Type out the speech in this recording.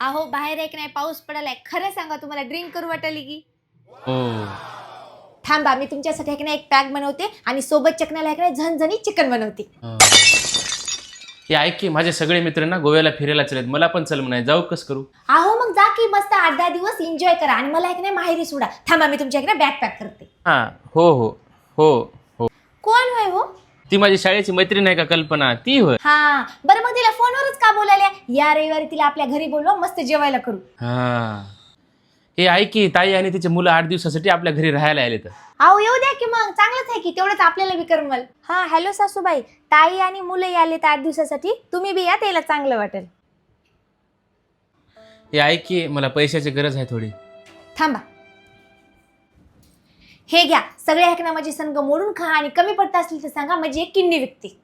अहो बाहेर एक नाही पाऊस पडालाय. खरं सांगा तुम्हाला ड्रिंक करू वाटली की? हो. थांबा मी तुमच्यासाठी एक ना एक पॅक बनवते आणि सोबत चकण्याला एक नाही झणझणीत चिकन बनवते. हे. ऐक की माझे सगळे मित्र ना गोव्याला फिरायला चलेत मला पण चल म्हणाय जाऊ कस करू? अहो मग जा की मस्त आठ दहा दिवस एन्जॉय करा आणि मला एक नाही माहेरी सोडा. थांबा मी तुमच्या एक ना बॅग पॅक करते. हा हो हो हो हो. कोण होय हो? ती माझी शाळेची मैत्रीण आहे का कल्पना? ती होय. हा बरं मग तिला फोनवरच का बोलायला या रविवारी तिला आपल्या घरी बोलवा मस्त जेवायला करू. हा. हे ऐक की ताई आणि तिचे मुलं आठ दिवसासाठी आपल्या घरी राहायला आले तर अहो येऊ द्या की मग. चांगलंच आहे की तेवढंच आपल्याला बी करमल हा हॅलो सासूबाई. ताई आणि मुलं आले आठ दिवसासाठी. तुम्ही बी या त्याला चांगलं वाटेल. हे ऐक की मला पैशाची गरज आहे थोडी. थांबा. हे घ्या सगळे ऐकणं माझी संघ मोडून खा आणि कमी पडत असतील तर सांगा म्हणजे एक किडनी विकते.